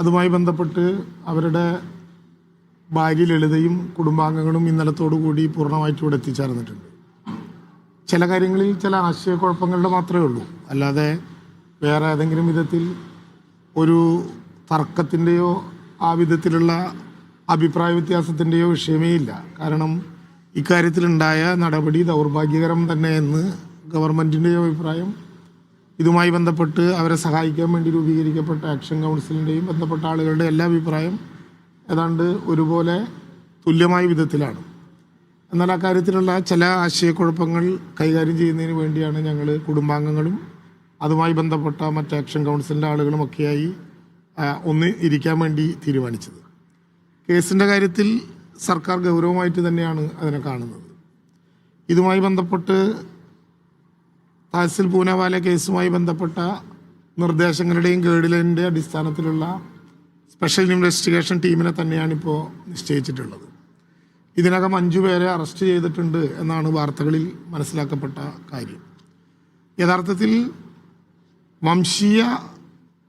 അതുമായി ബന്ധപ്പെട്ട് അവരുടെ ഭാര്യ ലളിതയും കുടുംബാംഗങ്ങളും ഇന്നലത്തോടു കൂടി പൂർണമായിട്ട് ഇവിടെ എത്തിച്ചേർന്നിട്ടുണ്ട്. ചില കാര്യങ്ങളിൽ ചില ആശയക്കുഴപ്പങ്ങളുടെ മാത്രമേ ഉള്ളൂ. അല്ലാതെ വേറെ ഏതെങ്കിലും വിധത്തിൽ ഒരു തർക്കത്തിന്റെയോ ആ വിധത്തിലുള്ള അഭിപ്രായ വ്യത്യാസത്തിന്റെയോ വിഷയമേ ഇല്ല. കാരണം ഇക്കാര്യത്തിലുണ്ടായ നടപടി ദൗർഭാഗ്യകരം തന്നെ എന്ന് ഗവൺമെന്റിന്റെയോ അഭിപ്രായം ഇതുമായി ബന്ധപ്പെട്ട് അവരെ സഹായിക്കാൻ വേണ്ടി രൂപീകരിക്കപ്പെട്ട ആക്ഷൻ കൗൺസിലിന്റെയും ബന്ധപ്പെട്ട ആളുകളുടെ എല്ലാ അഭിപ്രായം ഏതാണ്ട് ഒരുപോലെ തുല്യമായ വിധത്തിലാണ്. എന്നാൽ ആ കാര്യത്തിലുള്ള ചില ആശയക്കുഴപ്പങ്ങൾ കൈകാര്യം ചെയ്യുന്നതിന് വേണ്ടിയാണ് ഞങ്ങൾ കുടുംബാംഗങ്ങളും അതുമായി ബന്ധപ്പെട്ട മറ്റ് ആക്ഷൻ കൗൺസിലിന്റെ ആളുകളുമൊക്കെയായി ഒന്ന് ഇരിക്കാൻ വേണ്ടി തീരുമാനിച്ചത്. കേസിന്റെ കാര്യത്തിൽ സർക്കാർ ഗൗരവമായിട്ട് തന്നെയാണ് അതിനെ കാണുന്നത്. ഇതുമായി ബന്ധപ്പെട്ട് തഹസിൽ പൂനവാല കേസുമായി ബന്ധപ്പെട്ട നിർദ്ദേശങ്ങളുടെയും ഗൈഡ്ലൈനിന്റെ അടിസ്ഥാനത്തിലുള്ള സ്പെഷ്യൽ ഇൻവെസ്റ്റിഗേഷൻ ടീമിനെ തന്നെയാണ് ഇപ്പോൾ നിശ്ചയിച്ചിട്ടുള്ളത്. ഇതിനകം അഞ്ചു പേരെ അറസ്റ്റ് ചെയ്തിട്ടുണ്ട് എന്നാണ് വാർത്തകളിൽ മനസ്സിലാക്കപ്പെട്ട കാര്യം. യഥാർത്ഥത്തിൽ വംശീയ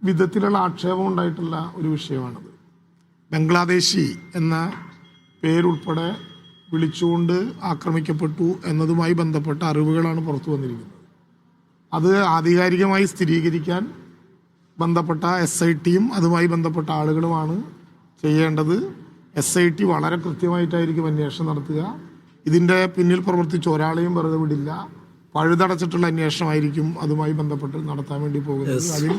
വിധത്തിലുള്ള ആക്ഷേപം ഉണ്ടായിട്ടുള്ള ഒരു വിഷയമാണത്. ബംഗ്ലാദേശി എന്ന പേരുൾപ്പെടെ വിളിച്ചുകൊണ്ട് ആക്രമിക്കപ്പെട്ടു എന്നതുമായി ബന്ധപ്പെട്ട അറിവുകളാണ് പുറത്തു വന്നിരിക്കുന്നത്. അത് ആധികാരികമായി സ്ഥിരീകരിക്കാൻ ബന്ധപ്പെട്ട എസ് ഐ ടിയും അതുമായി ബന്ധപ്പെട്ട ആളുകളുമാണ് ചെയ്യേണ്ടത്. എസ് ഐ ടി വളരെ കൃത്യമായിട്ടായിരിക്കും അന്വേഷണം നടത്തുക. ഇതിന്റെ പിന്നിൽ പ്രവർത്തിച്ച ഒരാളെയും വെറുതെ വിടില്ല. പഴുതടച്ചിട്ടുള്ള അന്വേഷണമായിരിക്കും അതുമായി ബന്ധപ്പെട്ട് നടത്താൻ വേണ്ടി പോകുന്നത്. അതിൽ